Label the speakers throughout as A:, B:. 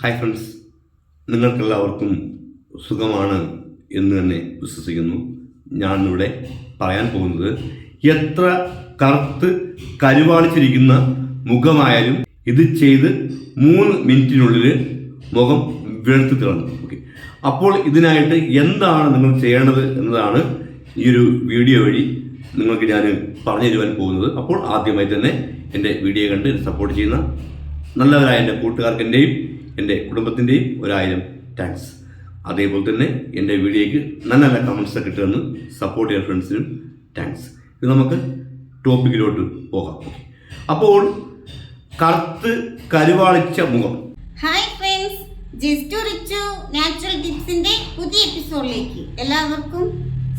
A: Hi friends നിങ്ങൾക്കെല്ലാവർക്കും സുഖമാണ് എന്ന് തന്നെ വിശ്വസിക്കുന്നു. ഞാനിവിടെ പറയാൻ പോകുന്നത് എത്ര കറുത്ത് കരുവാളിച്ചിരിക്കുന്ന മുഖമായാലും ഇത് ചെയ്ത് മൂന്ന് മിനിറ്റിനുള്ളിൽ മുഖം വെളുത്ത് തിളങ്ങും ഓക്കെ അപ്പോൾ ഇതിനായിട്ട് എന്താണ് നിങ്ങൾ ചെയ്യേണ്ടത് എന്നതാണ് ഈ ഒരു വീഡിയോ വഴി നിങ്ങൾക്ക് ഞാൻ പറഞ്ഞു തരുവാൻ പോകുന്നത്. അപ്പോൾ ആദ്യമായി തന്നെ എന്റെ വീഡിയോ കണ്ട് സപ്പോർട്ട് ചെയ്യുന്ന നല്ലവരായ എന്റെ കൂട്ടുകാർക്കെന്റെയും എന്റെ കുടുംബത്തിന്റെയും ഒരായിരം താങ്ക്സ് അതേപോലെ തന്നെ എന്റെ വീഡിയോയ്ക്ക് നല്ല നല്ല കമൻസ് കിട്ടുമെന്ന് സപ്പോർട്ട് ചെയ്യുന്ന ഫ്രണ്ട്സിനും താങ്ക്സ് ഇത് നമുക്ക് ടോപ്പിക്കിലോട്ട് പോകാം. അപ്പോൾ കറുത്ത് കരുവാളിച്ച മുഖം.
B: Hi friends just Richu natural ടിപ്സിന്റെ പുതിയ എപ്പിസോഡിലേക്ക് എല്ലാവർക്കും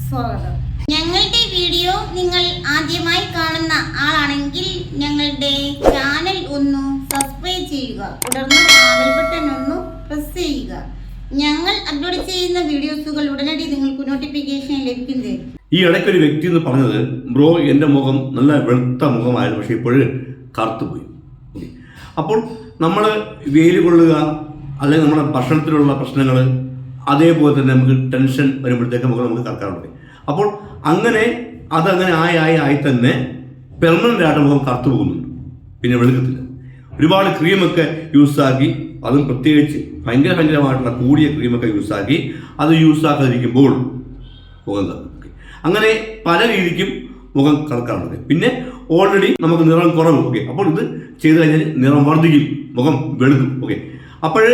B: സ്വാഗതം. ഞങ്ങളുടെ വീഡിയോ നിങ്ങൾ ആദ്യമായി കാണുന്ന ആളാണെങ്കിൽ ഞങ്ങളുടെ ചാനൽ ഒന്ന് ചെയ്യുക. തുടർന്ന് ആവൽ ബട്ടൺ ഒന്ന് പ്രസ് ചെയ്യുക. ഞങ്ങൾ അപ്ലോഡ് ചെയ്യുന്ന വീഡിയോസുകൾ ഉടനടി നിങ്ങൾക്ക് നോട്ടിഫിക്കേഷൻ ലഭിക്കുന്നതായിരിക്കും
A: ഈ ഇടയ്ക്ക് ഒരു വ്യക്തി എന്ന് പറഞ്ഞത് ബ്രോ എന്റെ മുഖം നല്ല വെളുത്ത മുഖമായിരുന്നു പക്ഷേ ഇപ്പോഴും കറുത്തു പോയി അപ്പോൾ നമ്മൾ വെയിൽ കൊള്ളുക അല്ലെങ്കിൽ നമ്മുടെ ഭക്ഷണത്തിലുള്ള പ്രശ്നങ്ങൾ അതേപോലെ തന്നെ നമുക്ക് ടെൻഷൻ വരുമ്പോഴത്തേക്ക് മുഖം നമുക്ക് കറക്കാറുണ്ട്. അപ്പോൾ അങ്ങനെ അതങ്ങനെ ആയി ആയി ആയി തന്നെ പെർമനന്റ് ആയിട്ട് മുഖം കറുത്തു പോകുന്നുണ്ട്. പിന്നെ വെളുക്കത്തില്ല. ഒരുപാട് ക്രീമൊക്കെ യൂസാക്കി അതും പ്രത്യേകിച്ച് ഭയങ്കര ഭയങ്കരമായിട്ടുള്ള കൂടിയ ക്രീമൊക്കെ യൂസാക്കി അത് യൂസാക്കാതിരിക്കുമ്പോൾ മുഖം. അങ്ങനെ പല രീതിക്കും മുഖം കറക്കാറുണ്ട്. പിന്നെ ഓൾറെഡി നമുക്ക് നിറം കുറവ്. ഓക്കെ അപ്പോൾ ഇത് ചെയ്ത് കഴിഞ്ഞാൽ നിറം വർദ്ധിക്കും മുഖം വെളുക്കും. ഓക്കെ അപ്പോൾ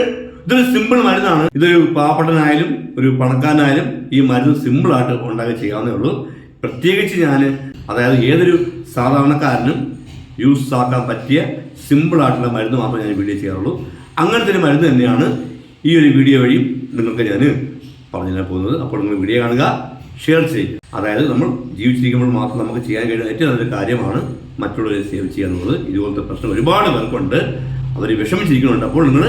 A: ഇതൊരു സിമ്പിൾ മരുന്നാണ്. ഇതൊരു പാവപ്പെട്ടനായാലും ഒരു പണക്കാരനായാലും ഈ മരുന്ന് സിമ്പിളായിട്ട് ഉണ്ടാക്കി ചെയ്യാവുന്നേ ഉള്ളൂ. പ്രത്യേകിച്ച് ഞാൻ അതായത് ഏതൊരു സാധാരണക്കാരനും യൂസ് ആക്കാൻ പറ്റിയ സിമ്പിളായിട്ടുള്ള മരുന്ന് മാത്രമേ ഞാൻ വീഡിയോ ചെയ്യാറുള്ളൂ. അങ്ങനത്തെ ഒരു മരുന്ന് തന്നെയാണ് ഈ ഒരു വീഡിയോ വഴിയും നിങ്ങൾക്ക് ഞാൻ പറഞ്ഞു തരാൻ പോകുന്നത്. അപ്പോൾ നിങ്ങൾ വീഡിയോ കാണുക ഷെയർ ചെയ്യുക. അതായത് നമ്മൾ ജീവിച്ചിരിക്കുമ്പോൾ മാത്രം നമുക്ക് ചെയ്യാൻ കഴിയുന്ന ഏറ്റവും നല്ലൊരു കാര്യമാണ് മറ്റുള്ളവരെ സേവ് ചെയ്യുക എന്നുള്ളത്. ഇതുപോലത്തെ പ്രശ്നം ഒരുപാട് പേർക്കുണ്ട്. അവർ വിഷമിച്ചിരിക്കുന്നുണ്ട്. അപ്പോൾ നിങ്ങൾ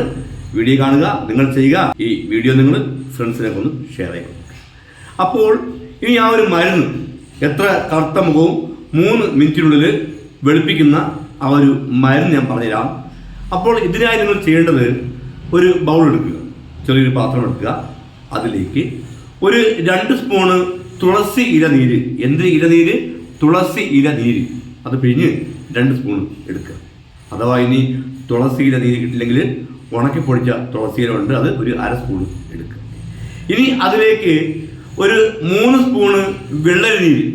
A: വീഡിയോ കാണുക നിങ്ങൾ ചെയ്യുക. ഈ വീഡിയോ നിങ്ങൾ ഫ്രണ്ട്സിനൊക്കെ ഒന്ന് ഷെയർ ചെയ്യുക അപ്പോൾ ഇനി ആ ഒരു മരുന്ന് എത്ര കറുത്ത മുഖവും മൂന്ന് മിനിറ്റിനുള്ളിൽ വെളുപ്പിക്കുന്ന ആ ഒരു മരുന്ന് ഞാൻ പറഞ്ഞുതരാം. അപ്പോൾ ഇതിനായി നിങ്ങൾ ചെയ്യേണ്ടത് ഒരു ബൗൾ എടുക്കുക. ചെറിയൊരു പാത്രം എടുക്കുക. അതിലേക്ക് ഒരു രണ്ട് സ്പൂണ് തുളസി ഇലനീര് എന്ത് ഇലനീര് തുളസി ഇലനീര് അത് പിഴിഞ്ഞ് രണ്ട് സ്പൂൺ എടുക്കുക. അഥവാ ഇനി തുളസി ഇലനീര് കിട്ടില്ലെങ്കിൽ ഉണക്കി പൊടിച്ച തുളസി ഇല ഉണ്ട്. അത് ഒരു അര സ്പൂൺ എടുക്കുക. ഇനി അതിലേക്ക് ഒരു മൂന്ന് സ്പൂണ് വെള്ളരി നീര്.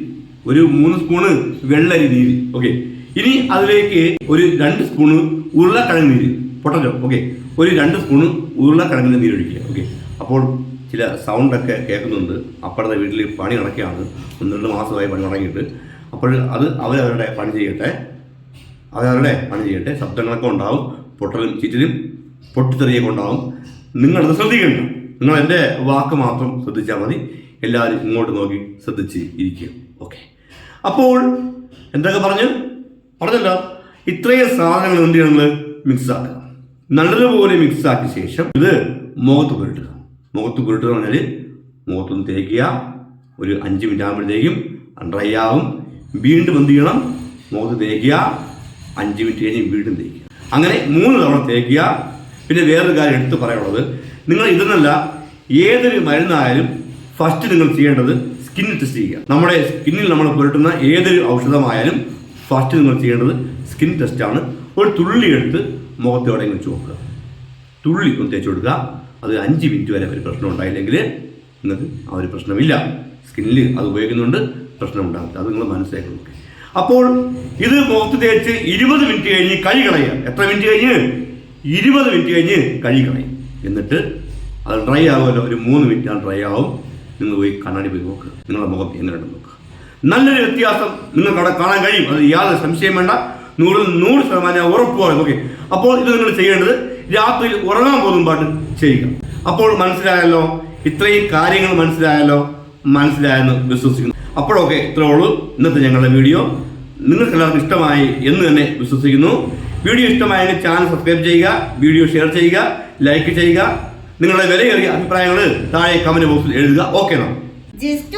A: ഒരു മൂന്ന് സ്പൂണ് വെള്ളരി നീര്. ഓക്കെ ഇനി അതിലേക്ക് ഒരു രണ്ട് സ്പൂണ് ഉരുളക്കിഴങ്ങ് നീര്. പൊട്ടലോ ഓക്കെ ഒരു രണ്ട് സ്പൂണ് ഉരുളക്കിഴങ്ങിന്റെ നീര് ഒഴിക്കുക. ഓക്കെ അപ്പോൾ ചില സൗണ്ടൊക്കെ കേൾക്കുന്നുണ്ട്. അപ്പുറത്തെ വീട്ടിൽ പണി നടക്കുകയാണ്. ഒന്ന് രണ്ട് മാസമായി പണി തുടങ്ങിയിട്ട് അപ്പോൾ അത് അവരവരുടെ പണി ചെയ്യട്ടെ. അവരവരുടെ പണി ചെയ്യട്ടെ. ശബ്ദങ്ങളൊക്കെ ഉണ്ടാവും. പൊട്ടലും ചീറ്റലും പൊട്ടിത്തെറിയൊക്കെ ഉണ്ടാവും. നിങ്ങളത് ശ്രദ്ധിക്കണ്ട. നിങ്ങൾ എന്റെ വാക്ക് മാത്രം ശ്രദ്ധിച്ചാൽ മതി. എല്ലാവരും ഇങ്ങോട്ട് നോക്കി ശ്രദ്ധിച്ച് ഇരിക്കുക. ഓക്കെ അപ്പോൾ എന്തൊക്കെ പറഞ്ഞു? പറഞ്ഞല്ലോ ഇത്രയും സാധനങ്ങൾ എന്ത് ചെയ്യണം മിക്സ് ആക്കുക? നല്ലതുപോലെ മിക്സ് ആക്കിയ ശേഷം ഇത് മുഖത്ത് പുരട്ടുക. മുഖത്ത് പുരട്ടുക എന്ന് പറഞ്ഞാൽ മുഖത്തൊന്ന് തേക്കുക. ഒരു അഞ്ച് മിനിറ്റ് ആകുമ്പോഴത്തേക്കും ഡ്രൈ ആവും. വീണ്ടും എന്ത് ചെയ്യണം? മുഖത്ത് തേക്കുക. അഞ്ച് മിനിറ്റ് കഴിഞ്ഞ് വീണ്ടും തേക്കുക. അങ്ങനെ മൂന്ന് തവണ തേക്കുക. പിന്നെ വേറൊരു കാര്യം എടുത്ത് പറയാനുള്ളത് നിങ്ങൾ ഇതെന്നല്ല ഏതൊരു മരുന്നായാലും ഫസ്റ്റ് നിങ്ങൾ ചെയ്യേണ്ടത് സ്കിൻ ടെസ്റ്റ് ചെയ്യുക. നമ്മുടെ സ്കിന്നിൽ നമ്മൾ പുരട്ടുന്ന ഏതൊരു ഔഷധമായാലും ഫസ്റ്റ് നിങ്ങൾ ചെയ്യേണ്ടത് സ്കിൻ ടെസ്റ്റാണ് ഒരു തുള്ളി എടുത്ത് മുഖത്ത് എവിടെയെങ്കിലും വെച്ച് നോക്കുക. തുള്ളി ഒന്ന് തേച്ച് കൊടുക്കുക. അത് അഞ്ച് മിനിറ്റ് വരെ ഒരു പ്രശ്നം ഉണ്ടായില്ലെങ്കിൽ നിങ്ങൾക്ക് ആ ഒരു പ്രശ്നമില്ല. സ്കിന്നിൽ അത് ഉപയോഗിക്കുന്നുണ്ട്. പ്രശ്നം ഉണ്ടാകില്ല അത് നിങ്ങൾ മനസ്സിലാക്കി നോക്കി. അപ്പോൾ ഇത് മുഖത്ത് തേച്ച് ഇരുപത് മിനിറ്റ് കഴിഞ്ഞ് കൈ കളയുക. എത്ര മിനിറ്റ് കഴിഞ്ഞ്? ഇരുപത് മിനിറ്റ് കഴിഞ്ഞ് കൈ കളയും. എന്നിട്ട് അത് ഡ്രൈ ആകുമല്ലോ. ഒരു മൂന്ന് മിനിറ്റ് ആ ഡ്രൈ ആവും. നിങ്ങൾ പോയി കണ്ണാടി പോയി നോക്കുക നിങ്ങളുടെ മുഖം എങ്ങനെയുണ്ടെന്ന് നോക്കുക നല്ലൊരു വ്യത്യാസം നിങ്ങൾക്ക് അവിടെ കാണാൻ കഴിയും. അത് യാതൊരു സംശയം വേണ്ട. നൂറിൽ നൂറ് ശതമാനം ഞാൻ ഉറപ്പുമാണ് ഓക്കെ. അപ്പോൾ ഇത് നിങ്ങൾ ചെയ്യേണ്ടത് രാത്രിയിൽ ഉറങ്ങാൻ പോകുമ്പാട്ട് ചെയ്യുക. അപ്പോൾ മനസ്സിലായല്ലോ? ഇത്രയും കാര്യങ്ങൾ മനസ്സിലായല്ലോ? മനസ്സിലായെന്ന് വിശ്വസിക്കുന്നു. അപ്പോഴൊക്കെ ഇത്രേ ഉള്ളൂ. ഇന്നത്തെ ഞങ്ങളുടെ വീഡിയോ. നിങ്ങൾക്ക് എല്ലാവർക്കും ഇഷ്ടമായി എന്ന് തന്നെ വിശ്വസിക്കുന്നു. വീഡിയോ ഇഷ്ടമായെങ്കിൽ ചാനൽ സബ്സ്ക്രൈബ് ചെയ്യുക വീഡിയോ ഷെയർ ചെയ്യുക ലൈക്ക് ചെയ്യുക. നിങ്ങളുടെ വിലയേറിയ അഭിപ്രായങ്ങൾ താഴെ കമന്റ് ബോക്സിൽ എഴുതുക. Okay
B: just